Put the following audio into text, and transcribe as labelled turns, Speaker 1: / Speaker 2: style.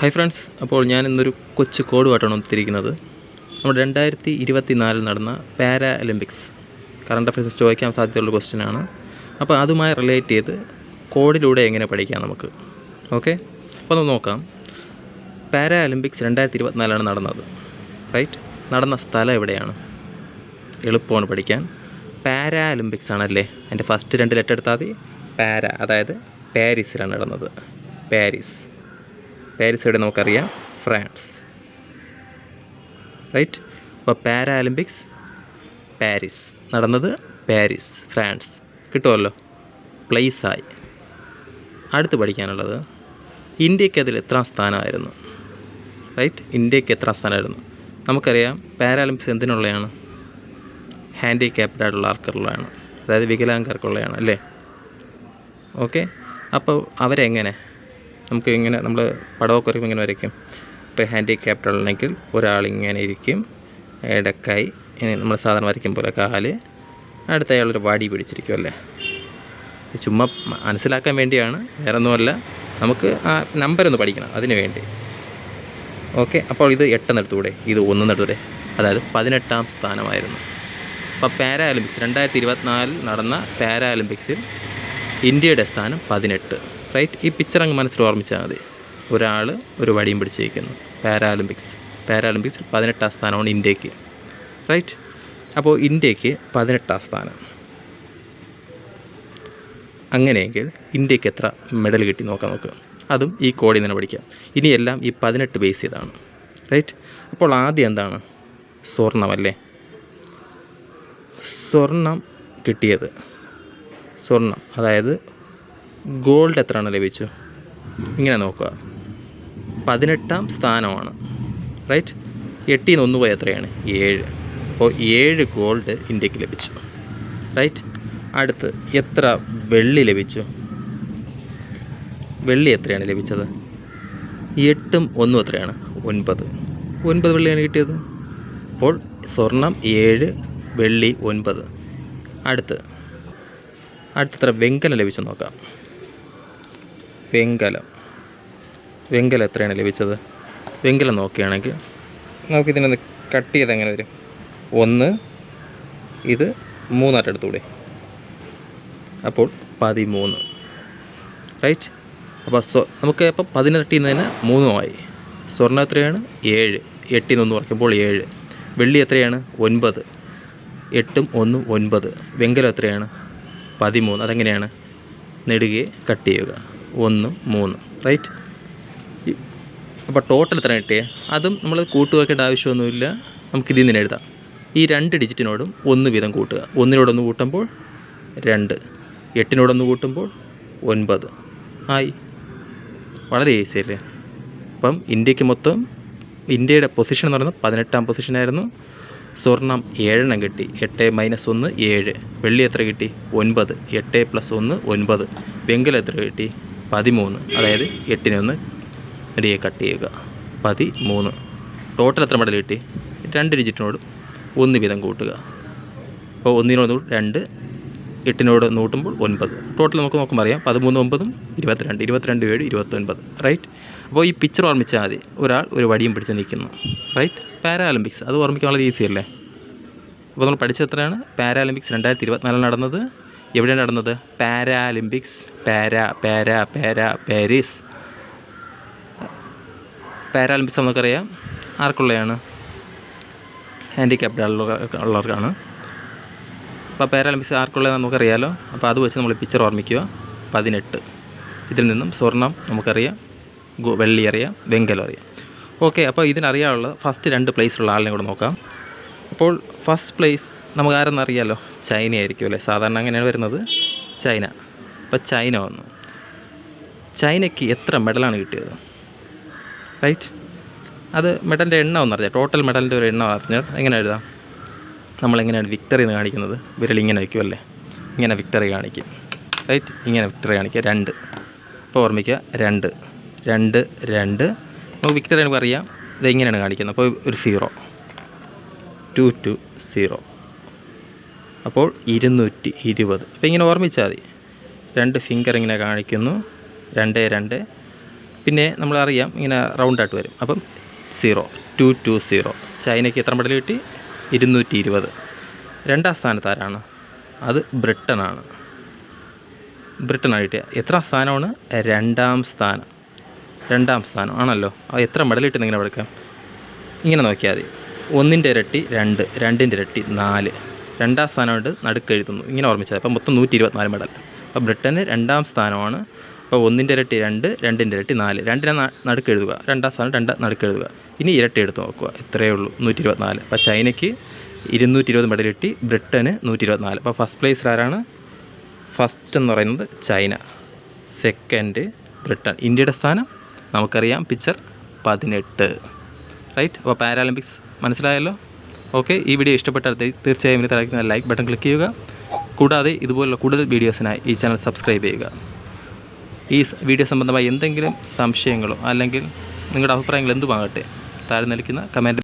Speaker 1: Hi friends അപ്പോൾ ഞാൻ ഇന്നൊരു കൊച്ചു കോഡുമായിട്ടാണ് ഒത്തിരിക്കുന്നത് നമ്മുടെ രണ്ടായിരത്തി ഇരുപത്തി നാലിൽ നടന്ന പാരാ ഒളിമ്പിക്സ് കറണ്ട് അഫയേഴ്സ് ചോദിക്കാൻ സാധ്യതയുള്ള ക്വസ്റ്റ്യനാണ് അപ്പോൾ അതുമായി റിലേറ്റ് ചെയ്ത് കോഡിലൂടെ എങ്ങനെ പഠിക്കാം നമുക്ക്. ഓക്കെ അപ്പോൾ നമുക്ക് നോക്കാം. പാരാ ഒളിമ്പിക്സ് രണ്ടായിരത്തി ഇരുപത്തിനാലാണ് നടന്നത്. റൈറ്റ് നടന്ന സ്ഥലം എവിടെയാണ്? എളുപ്പമാണ് പഠിക്കാൻ. പാരാ ഒളിമ്പിക്സ് ആണല്ലേ? അതിന്റെ ഫസ്റ്റ് രണ്ട് ലെറ്റർ എടുത്താൽ മതി. പാര അതായത് പാരീസിലാണ് നടന്നത്. പാരീസ്. പാരീസ് എവിടെ നമുക്കറിയാം? ഫ്രാൻസ്. റൈറ്റ് അപ്പോൾ പാരാ ഒളിമ്പിക്സ് പാരീസ്. നടന്നത് പാരീസ് ഫ്രാൻസ്. കിട്ടുമല്ലോ പ്ലേസായി അടുത്ത് പഠിക്കാനുള്ളത് ഇന്ത്യയ്ക്ക് അതിൽ എത്രാം സ്ഥാനമായിരുന്നു? റൈറ്റ് ഇന്ത്യയ്ക്ക് എത്രാം സ്ഥാനമായിരുന്നു? നമുക്കറിയാം പാരാലിമ്പിക്സ് എന്തിനുള്ളതാണ് ഹാൻഡിക്യാപ്ഡ് ആയിട്ടുള്ള അതായത് വികലാംഗർക്കുള്ളതാണ് അല്ലേ? ഓക്കെ അപ്പോൾ അവരെങ്ങനെ? നമുക്ക് ഇങ്ങനെ നമ്മൾ പടമൊക്കെ വരയ്ക്കുമ്പോൾ ഇങ്ങനെ വരയ്ക്കും. ഇപ്പോൾ ഹാൻഡിക്യാപ്ഡ് ആണെങ്കിൽ ഒരാൾ ഇങ്ങനെ ഇരിക്കും ഇടക്കായി നമ്മൾ സാധാരണ വരയ്ക്കും പോലെ കാൽ. അടുത്ത അയാളൊരു വാടി പിടിച്ചിരിക്കും അല്ലേ? ചുമ്മാ മനസ്സിലാക്കാൻ വേണ്ടിയാണ് വേറെ ഒന്നുമല്ല നമുക്ക് ആ നമ്പർ ഒന്ന് പഠിക്കണം അതിന് വേണ്ടി. ഓക്കെ അപ്പോൾ ഇത് എട്ടെന്നെടുത്തൂടെ ഇത് ഒന്നെന്നെടുത്തൂടെ അതായത് പതിനെട്ടാം സ്ഥാനമായിരുന്നു. അപ്പോൾ പാരാലിമ്പിക്സ് രണ്ടായിരത്തി ഇരുപത്തിനാലിൽ നടന്ന പാരാലിമ്പിക്സിൽ ഇന്ത്യയുടെ സ്ഥാനം പതിനെട്ട്. റൈറ്റ്? ഈ പിക്ചർ അങ്ങ് മനസ്സിൽ ഓർമ്മിച്ചാൽ മതി. ഒരാൾ ഒരു വടിയും പിടിച്ചിരിക്കുന്നു. പാരാലിമ്പിക്സ്. പാരാലിമ്പിക്സിൽ പതിനെട്ടാം സ്ഥാനമാണ് ഇന്ത്യയ്ക്ക്. റൈറ്റ്? അപ്പോൾ ഇന്ത്യയ്ക്ക് പതിനെട്ടാം സ്ഥാനം. അങ്ങനെയെങ്കിൽ ഇന്ത്യയ്ക്ക് എത്ര മെഡൽ കിട്ടി? നോക്കാം നമുക്ക്. അതും ഈ കോഡിൽ നിന്ന് പഠിക്കാം. ഇനിയെല്ലാം ഈ പതിനെട്ട് ബേസ് ചെയ്താണ്. റൈറ്റ്? അപ്പോൾ ആദ്യം എന്താണ്? സ്വർണമല്ലേ സ്വർണം കിട്ടിയത്. സ്വർണം അതായത് ഗോൾഡ് എത്രയാണ് ലഭിച്ചു ഇങ്ങനെ നോക്കുക. പതിനെട്ടാം സ്ഥാനമാണ്. റൈറ്റ് എട്ടിൽ നിന്ന് ഒന്ന് പോയി എത്രയാണ്? ഏഴ്. അപ്പോൾ ഏഴ് ഗോൾഡ് ഇന്ത്യയ്ക്ക് ലഭിച്ചു. റൈറ്റ് അടുത്ത് എത്ര വെള്ളി ലഭിച്ചു? വെള്ളി എത്രയാണ് ലഭിച്ചത്? എട്ടും ഒന്നും എത്രയാണ്? ഒൻപത്. ഒൻപത് വെള്ളിയാണ് കിട്ടിയത്? അപ്പോൾ സ്വർണം ഏഴ് വെള്ളി ഒൻപത്. അടുത്ത്. അടുത്തത്ര വെങ്കലം ലഭിച്ചു നോക്കാം. വെങ്കലം. വെങ്കലം എത്രയാണ് ലഭിച്ചത്? വെങ്കലം നോക്കുകയാണെങ്കിൽ നമുക്കിതിനൊന്ന് കട്ട് ചെയ്ത് എങ്ങനെ വരും? ഒന്ന് ഇത് മൂന്നായിട്ട് എടുത്തുകൂടെ? അപ്പോൾ പതിമൂന്ന്. റൈറ്റ് അപ്പോൾ സ്വ നമുക്ക് അപ്പോൾ പതിനെട്ടിൽ നിന്ന് തന്നെ മൂന്നുമായി സ്വർണം എത്രയാണ്? ഏഴ്. എട്ടിൽ നിന്ന് കുറയ്ക്കുമ്പോൾ ഏഴ്. വെള്ളി എത്രയാണ്? ഒൻപത്. എട്ടും ഒന്നും ഒൻപത്. വെങ്കലം എത്രയാണ്? പതിമൂന്ന്. അതെങ്ങനെയാണ്? നെടുകെ കട്ട് ചെയ്യുക. ഒന്ന് മൂന്ന്. റൈറ്റ് അപ്പോൾ ടോട്ടൽ എത്ര കിട്ടിയേ? അതും നമ്മൾ കൂട്ടുവെക്കേണ്ട ആവശ്യമൊന്നുമില്ല. നമുക്ക് ഇതിൽ നിന്ന് എഴുതാം. ഈ രണ്ട് ഡിജിറ്റിനോടും ഒന്ന് വീതം കൂട്ടുക. ഒന്നിനോടൊന്ന് കൂട്ടുമ്പോൾ രണ്ട്. എട്ടിനോടൊന്ന് കൂട്ടുമ്പോൾ ഒൻപത്. ആയി. വളരെ ഈസി അല്ലേ? അപ്പം ഇന്ത്യയ്ക്ക് മൊത്തം ഇന്ത്യയുടെ പൊസിഷൻ എന്ന് പറയുന്നത് പതിനെട്ടാം പൊസിഷനായിരുന്നു സ്വർണം ഏഴെണ്ണം കിട്ടി. എട്ട് മൈനസ് ഒന്ന് ഏഴ്. വെള്ളി എത്ര കിട്ടി? ഒൻപത്. എട്ട് പ്ലസ് ഒന്ന് ഒൻപത്. വെങ്കലം എത്ര കിട്ടി? പതിമൂന്ന്. അതായത് എട്ടിനൊന്ന് ഇടയെ കട്ട് ചെയ്യുക. പതിമൂന്ന്. ടോട്ടൽ എത്ര മെഡൽ കിട്ടി? രണ്ട് ഡിജിറ്റിനോട് ഒന്ന് വീതം കൂട്ടുക. അപ്പോൾ ഒന്നിനോട് രണ്ട്. എട്ടിനോട് നൂട്ടുമ്പോൾ ഒൻപത്. ടോട്ടൽ നമുക്ക് നോക്കുമ്പോൾ അറിയാം. പതിമൂന്ന് ഒമ്പതും ഇരുപത്തിരണ്ട്. ഇരുപത്തിരണ്ട് ഏഴ് ഇരുപത്തൊൻപത്. റൈറ്റ് അപ്പോൾ ഈ പിക്ചർ ഓർമ്മിച്ചാൽ മതി. ഒരാൾ ഒരു വടിയും പിടിച്ച് നിൽക്കുന്നു. Right Paralympics. അത് ഓർമ്മിക്കാൻ വളരെ ഈസി അല്ലേ? അപ്പോൾ നമ്മൾ പഠിച്ചത് എത്രയാണ്? പാരാലിമ്പിക്സ്. രണ്ടായിരത്തി ഇരുപത്തിനാലിൽ നടന്നത്. എവിടെയാണ് നടന്നത്? Paralympics. Para para para Paris. Paralympics നമുക്കറിയാം. ആർക്കുള്ളതാണ് ഹാൻഡിക്യാപ്ഡ് ഉള്ളവർക്കാണ്. അപ്പോൾ പാരാലിമ്പിക്സ് ആർക്കുള്ളത് നമുക്കറിയാലോ. അപ്പോൾ അത് വെച്ച് നമ്മൾ പിക്ചർ ഓർമ്മിക്കുക. പതിനെട്ട്. ഇതിൽ നിന്നും സ്വർണം നമുക്കറിയാം. വെള്ളി അറിയാം. വെങ്കലം അറിയാം. ഓക്കെ അപ്പോൾ ഇതിനറിയാനുള്ള ഫസ്റ്റ് രണ്ട് പ്ലേസിലുള്ള ആളിനെ കൂടെ നോക്കാം. അപ്പോൾ ഫസ്റ്റ് പ്ലേസ് നമുക്ക് ആരെന്ന് അറിയാമല്ലോ ചൈന ആയിരിക്കും അല്ലേ? സാധാരണ അങ്ങനെയാണ് വരുന്നത്. ചൈന. അപ്പോൾ ചൈന വന്നു. ചൈനയ്ക്ക് എത്ര മെഡലാണ് കിട്ടിയത്? റൈറ്റ് അത് മെഡലിന്റെ എണ്ണം ഒന്നറിയാം ടോട്ടൽ മെഡലിന്റെ ഒരു എണ്ണം അറിഞ്ഞാൽ എങ്ങനെ എഴുതാം? നമ്മളെങ്ങനെയാണ് വിക്ടറി എന്ന് കാണിക്കുന്നത്? വിരളിങ്ങനെ വയ്ക്കും അല്ലേ? ഇങ്ങനെ വിക്ടറി കാണിക്കും. റൈറ്റ് ഇങ്ങനെ വിക്ടറി കാണിക്കുക. രണ്ട്. അപ്പോൾ ഓർമ്മിക്കുക. രണ്ട്. രണ്ട് രണ്ട് നമുക്ക് വിക്ടറി നമുക്ക് അറിയാം. ഇതെങ്ങനെയാണ് കാണിക്കുന്നത്? അപ്പോൾ ഒരു സീറോ. To to zero. അപ്പോൾ ഇരുന്നൂറ്റി ഇരുപത്. അപ്പോൾ ഇങ്ങനെ ഓർമ്മിച്ചാൽ മതി. രണ്ട് ഫിംഗർ ഇങ്ങനെ കാണിക്കുന്നു. രണ്ട് രണ്ട്. പിന്നെ നമ്മളറിയാം ഇങ്ങനെ റൗണ്ടായിട്ട് വരും. അപ്പം സീറോ. To to zero. ചൈനയ്ക്ക് എത്ര മെഡൽ കിട്ടി? ഇരുന്നൂറ്റി ഇരുപത്. രണ്ടാം സ്ഥാനത്ത് ആരാണ്? അത് ബ്രിട്ടനാണ്. കിട്ടിയ എത്ര സ്ഥാനമാണ്? രണ്ടാം സ്ഥാനം. രണ്ടാം സ്ഥാനം. ആണല്ലോ? ആ എത്ര മെഡൽ കിട്ടുന്ന ഇങ്ങനെ പഠിക്കാം ഇങ്ങനെ നോക്കിയാൽ മതി. ഒന്നിന്റെ ഇരട്ടി രണ്ട് രണ്ടിന്റെ ഇരട്ടി നാല്. രണ്ടാം സ്ഥാനമായിട്ട് നടുക്ക് എഴുതുന്നു. ഇങ്ങനെ ഓർമ്മിച്ചാൽ അപ്പോൾ മൊത്തം നൂറ്റി ഇരുപത്തിനാല് മെഡൽ അപ്പോൾ ബ്രിട്ടന് രണ്ടാം സ്ഥാനമാണ്. അപ്പോൾ ഒന്നിന്റെ ഇരട്ടി രണ്ട് രണ്ടിന്റെ ഇരട്ടി നാല്. രണ്ടിനെ നടുക്ക് എഴുതുക. രണ്ടാം സ്ഥാനം രണ്ട് നടുക്ക് എഴുതുക. ഇനി ഇരട്ടി എടുത്ത് നോക്കുക. ഇത്രയേ ഉള്ളൂ. നൂറ്റി ഇരുപത്തിനാല് അപ്പോൾ ചൈനയ്ക്ക് ഇരുന്നൂറ്റി ഇരുപത് മെഡൽ കിട്ടി. ബ്രിട്ടന് നൂറ്റി ഇരുപത്തിനാല് അപ്പോൾ ഫസ്റ്റ് പ്ലേസ് ആരാണ്? ഫസ്റ്റ് എന്ന് പറയുന്നത് ചൈന. Second Britain. ഇന്ത്യയുടെ സ്ഥാനം? നമുക്കറിയാം. പിക്ചർ പതിനെട്ട്. റൈറ്റ് അപ്പോൾ പാരാലിമ്പിക്സ് മനസ്സിലായല്ലോ? ഓക്കെ ഈ വീഡിയോ ഇഷ്ടപ്പെട്ടാൽ തീർച്ചയായും ഇതിന് താഴെ ലൈക്ക് ബട്ടൺ ക്ലിക്ക് ചെയ്യുക. കൂടാതെ ഇതുപോലുള്ള കൂടുതൽ വീഡിയോസിനായി ഈ ചാനൽ സബ്സ്ക്രൈബ് ചെയ്യുക. ഈ വീഡിയോ സംബന്ധമായി എന്തെങ്കിലും സംശയങ്ങളോ അല്ലെങ്കിൽ നിങ്ങളുടെ അഭിപ്രായങ്ങൾ എന്തുമാകട്ടെ താഴെ നിൽക്കുന്ന കമന്റ്